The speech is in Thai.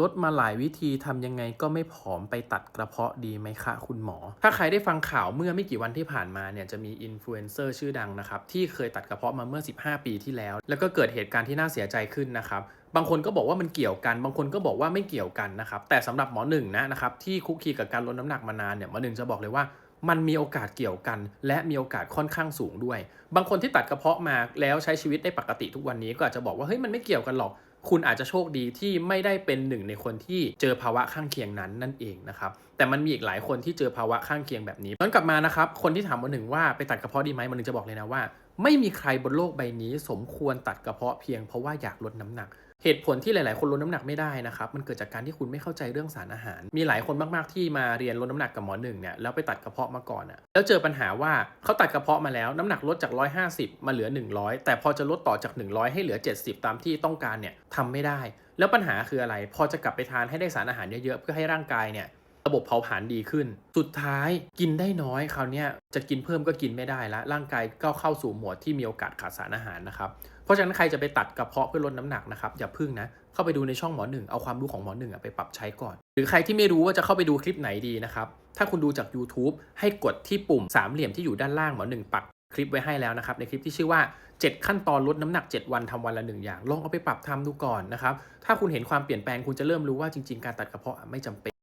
ลดมาหลายวิธีทำยังไงก็ไม่ผอมไปตัดกระเพาะดีไหมคะคุณหมอ ถ้าใครได้ฟังข่าวเมื่อไม่กี่วันที่ผ่านมาเนี่ยจะมีอินฟลูเอนเซอร์ชื่อดังนะครับ ที่เคยตัดกระเพาะมาเมื่อ 15 ปีที่แล้ว แล้วก็เกิดเหตุการณ์ที่น่าเสียใจขึ้นนะครับบางคนก็บอกว่ามันเกี่ยวกัน บางคนก็บอกว่าไม่เกี่ยวกันนะครับ แต่สำหรับหมอหนึ่งนะนะครับที่คุกคีกับการลดน้ำหนักมานานเนี่ยหมอหนึ่งจะบอกเลยว่ามันมีโอกาสเกี่ยวกัน และมีโอกาสค่อนข้างสูงด้วย บางคนที่ตัดกระเพาะมาแล้วใช้ชีวิตได้ปกติทุกวันนี้ก็อาจจะบอกว่าเฮ้ยมันไม่เกี่ยวกันหรอก คุณอาจจะโชคดีที่ไม่ได้เป็นหนึ่งในคนที่เจอภาวะข้างเคียงนั้นนั่นเองนะครับแต่มันมีอีกหลายคนที่เจอภาวะข้างเคียงแบบนี้ย้อนกลับมานะครับคนที่ถามมาหนึ่งว่าไปตัดกระเพาะดีไหมมันหนึ่งจะบอกเลยนะว่าไม่มีใครบนโลกใบนี้ สมควรตัดกระเพาะเพียงเพราะว่าอยากลดน้ำหนัก เหตุผลที่หลาย ๆ คนลดน้ำหนักไม่ได้นะครับ มันเกิดจากการที่คุณไม่เข้าใจเรื่องสารอาหาร มีหลายคนมาก ๆ ที่มาเรียนลดน้ำหนักกับหมอหนึ่งเนี่ยแล้วไปตัดกระเพาะมาก่อนอะแล้วเจอปัญหาว่าเขาตัดกระเพาะมาแล้วน้ำหนักลดจาก 150 มาเหลือ 100 แต่พอจะลดต่อจาก 100 ให้เหลือ 70 ตามที่ต้องการเนี่ยทำไม่ได้ แล้วปัญหาคืออะไร พอจะกลับไปทานให้ได้สารอาหารเยอะ ๆ เพื่อให้ร่างกายเนี่ย ระบบเผาผลาญดีขึ้น สุดท้ายกินได้น้อยคราวนี้จะกินเพิ่มก็กินไม่ได้ละร่างกายก็เข้าสู่โหมดที่มีโอกาสขาดสารอาหารนะครับเพราะฉะนั้นใครจะไปตัดกระเพาะเพื่อลดน้ำหนักนะครับอย่าพึ่งนะเข้าไปดูในช่องหมอหนึ่งเอาความรู้ของหมอหนึ่งไปปรับใช้ก่อน หรือใครที่ไม่รู้ว่าจะเข้าไปดูคลิปไหนดีนะครับถ้าคุณดูจาก YouTube ให้กดที่ปุ่มสามเหลี่ยมที่อยู่ด้านล่างหมอหนึ่งปักคลิปไว้ให้แล้วนะครับในคลิปที่ชื่อว่า 7 ขั้นตอนลดน้ำหนัก 7 วันทำวันละหนึ่งอย่าง ลองเอาไปปรับทำดูก่อนนะครับถ้าคุณเห็นความเปลี่ยนแปลงคุณจะเริ่มรู้ว่าจริง ๆ การตัดกระเพาะไม่จำเป็น